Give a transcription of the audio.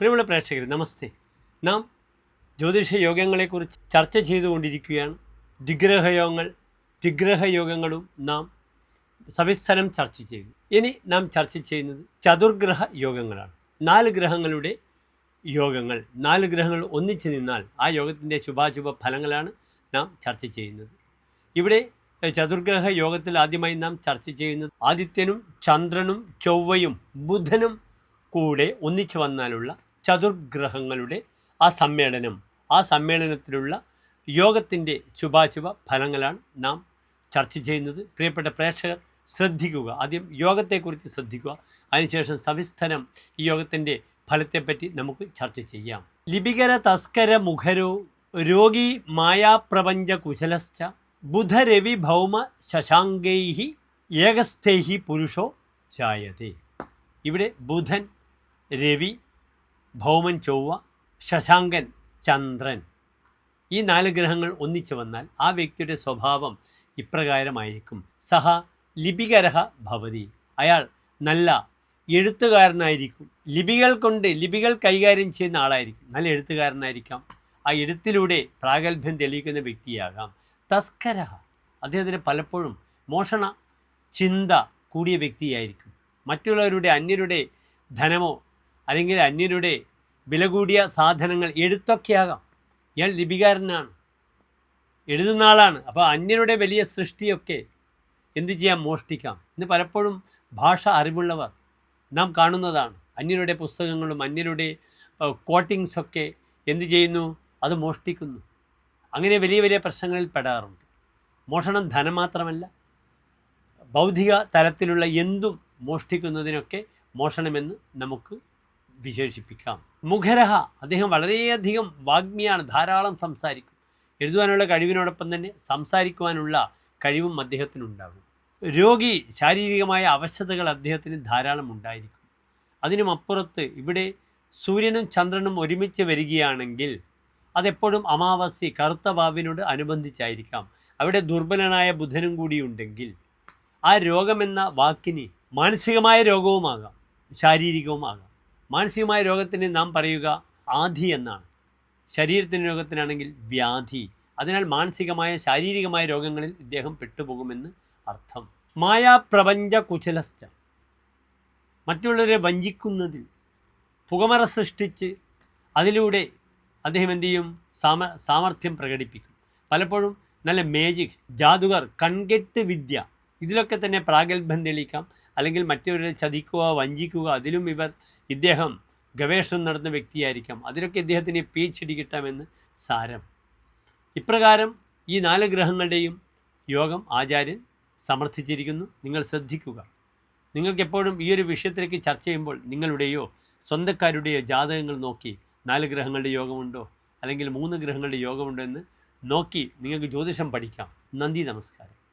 പ്രിയമുള്ള പ്രേക്ഷകർ നമസ്തേ. നാം ജ്യോതിഷ യോഗങ്ങളെക്കുറിച്ച് ചർച്ച ചെയ്തുകൊണ്ടിരിക്കുകയാണ്. ദിഗ്രഹയോഗങ്ങൾ ദിഗ്രഹയോഗങ്ങളും നാം സവിസ്തരം ചർച്ച ചെയ്തു ഇനി നാം ചർച്ച ചെയ്യുന്നത് ചതുർഗ്രഹ യോഗങ്ങളാണ്. നാല് ഗ്രഹങ്ങളുടെ യോഗങ്ങൾ. നാല് ഗ്രഹങ്ങൾ ഒന്നിച്ച് നിന്നാൽ ആ യോഗത്തിന്റെ ശുഭാശുഭ ഫലങ്ങളാണ് നാം ചർച്ച ചെയ്യുന്നത്. ഇവിടെ ചതുർഗ്രഹ യോഗത്തിൽ ആദ്യമായി നാം ചർച്ച ചെയ്യുന്നത് ആദിത്യനും ചന്ദ്രനും ചൊവ്വയും ബുധനും കൂടെ ഒന്നിച്ചു വന്നാലുള്ള ചതുർഗ്രഹങ്ങളുടെ ആ സമ്മേളനം ആ സമ്മേളനത്തിലുള്ള യോഗത്തിന്റെ ശുഭാശുഭ ഫലങ്ങളാണ് നാം ചർച്ച ചെയ്യുന്നത്. പ്രിയപ്പെട്ട പ്രേക്ഷകർ ശ്രദ്ധിക്കുക. ആദ്യം യോഗത്തെക്കുറിച്ച് ശ്രദ്ധിക്കുക. അതിനുശേഷം സവിസ്തരം ഈ യോഗത്തിന്റെ ഫലത്തെപ്പറ്റി നമുക്ക് ചർച്ച ചെയ്യാം. ലിപികര തസ്കര മുഖരോ രോഗി മായാപ്രപഞ്ച കുശലശ്ച ബുധരവി ഭൗമ ശശാങ്കൈ ഏകസ്ഥൈ പുരുഷോ ചായതേ. ഇവിടെ ബുധൻ രവി ഭൗമൻ ചൊവ്വ ശശാങ്കൻ ചന്ദ്രൻ. ഈ നാല് ഗ്രഹങ്ങൾ ഒന്നിച്ചു വന്നാൽ ആ വ്യക്തിയുടെ സ്വഭാവം ഇപ്രകാരമായിരിക്കും. സഹ ലിപികരഹ ഭവതി. അയാൾ നല്ല എഴുത്തുകാരനായിരിക്കും. ലിപികൾ കൊണ്ട് ലിപികൾ കൈകാര്യം ചെയ്യുന്ന ആളായിരിക്കും. നല്ല എഴുത്തുകാരനായിരിക്കാം. ആ എഴുത്തിലൂടെ പ്രാഗൽഭ്യം തെളിയിക്കുന്ന വ്യക്തിയാകാം. തസ്കരഹ. അദ്ദേഹത്തിന് പലപ്പോഴും മോഷണ ചിന്ത കൂടിയ വ്യക്തിയായിരിക്കും. മറ്റുള്ളവരുടെ അന്യരുടെ ധനമോ അല്ലെങ്കിൽ അന്യരുടെ വില കൂടിയ സാധനങ്ങൾ എഴുത്തൊക്കെയാകാം. ഇയാൾ ലിപികാരനാണ്. എഴുതുന്ന ആളാണ്. അപ്പോൾ അന്യരുടെ വലിയ സൃഷ്ടിയൊക്കെ എന്തു ചെയ്യാം? മോഷ്ടിക്കാം. ഇന്ന് പലപ്പോഴും ഭാഷ അറിവുള്ളവർ നാം കാണുന്നതാണ്. അന്യരുടെ പുസ്തകങ്ങളും അന്യരുടെ കോട്ടിങ്സൊക്കെ എന്ത് ചെയ്യുന്നു? അത് മോഷ്ടിക്കുന്നു. അങ്ങനെ വലിയ വലിയ പ്രശ്നങ്ങളിൽ പെടാറുണ്ട്. മോഷണം ധനം മാത്രമല്ല ബൗദ്ധിക തലത്തിലുള്ള എന്തും മോഷ്ടിക്കുന്നതിനൊക്കെ മോഷണമെന്ന് നമുക്ക് വിശേഷിപ്പിക്കാം. മുഖരഹ. അദ്ദേഹം വളരെയധികം വാഗ്മിയാണ് ധാരാളം സംസാരിക്കും. എഴുതുവാനുള്ള കഴിവിനോടൊപ്പം തന്നെ സംസാരിക്കുവാനുള്ള കഴിവും അദ്ദേഹത്തിനുണ്ടാകും. രോഗി ശാരീരികമായ അവശതകൾ അദ്ദേഹത്തിന് ധാരാളം ഉണ്ടായിരിക്കും. അതിനുമപ്പുറത്ത് ഇവിടെ സൂര്യനും ചന്ദ്രനും ഒരുമിച്ച് വരികയാണെങ്കിൽ അതെപ്പോഴും അമാവാസി കറുത്ത വാവിനോട് അനുബന്ധിച്ചായിരിക്കാം. അവിടെ ദുർബലനായ ബുധനും കൂടിയുണ്ടെങ്കിൽ ആ രോഗമെന്ന വാക്കിന് മാനസികമായ രോഗവുമാകാം ശാരീരികവുമാകാം. മാനസികമായ രോഗത്തിന് നാം പറയുക ആധി എന്നാണ്. ശരീരത്തിന്റെ രോഗത്തിനാണെങ്കിൽ വ്യാധി. അതിനാൽ മാനസികമായ ശാരീരികമായ രോഗങ്ങളിൽ ഇദ്ദേഹം പെട്ടുപോകുമെന്ന് അർത്ഥം. മായാപ്രപഞ്ച കുശലസ്ഥ മറ്റുള്ളവരെ വഞ്ചിക്കുന്നതിൽ പുകമറ സൃഷ്ടിച്ച് അതിലൂടെ അദ്ദേഹം എന്ത് ചെയ്യും? സാമ സാമർഥ്യം പ്രകടിപ്പിക്കും. പലപ്പോഴും നല്ല മേജിക് ജാതുകർ കൺകെട്ട് വിദ്യ. ഇതിലൊക്കെ തന്നെ പ്രാഗൽഭ്യം തെളിയിക്കാം. അല്ലെങ്കിൽ മറ്റവരെ ചതിക്കുക വഞ്ചിക്കുക അതിലും ഇവർ ഇദ്ദേഹം ഗവേഷണം നടന്ന വ്യക്തിയായിരിക്കാം. അതിലൊക്കെ ഇദ്ദേഹത്തിന് പി എച്ച് ഡി കിട്ടാമെന്ന് സാരം. ഇപ്രകാരം ഈ നാല് ഗ്രഹങ്ങളുടെയും യോഗം ആചാര്യൻ സമർത്ഥിച്ചിരിക്കുന്നു. നിങ്ങൾ ശ്രദ്ധിക്കുക. നിങ്ങൾക്ക് എപ്പോഴും ഈ ഒരു വിഷയത്തിലേക്ക് ചർച്ച ചെയ്യുമ്പോൾ നിങ്ങളുടെയോ സ്വന്തക്കാരുടെയോ ജാതകങ്ങൾ നോക്കി നാല് ഗ്രഹങ്ങളുടെ യോഗമുണ്ടോ? അല്ലെങ്കിൽ മൂന്ന് ഗ്രഹങ്ങളുടെ യോഗമുണ്ടോ എന്ന് നോക്കി നിങ്ങൾക്ക് ജ്യോതിഷം പഠിക്കാം. നന്ദി നമസ്കാരം.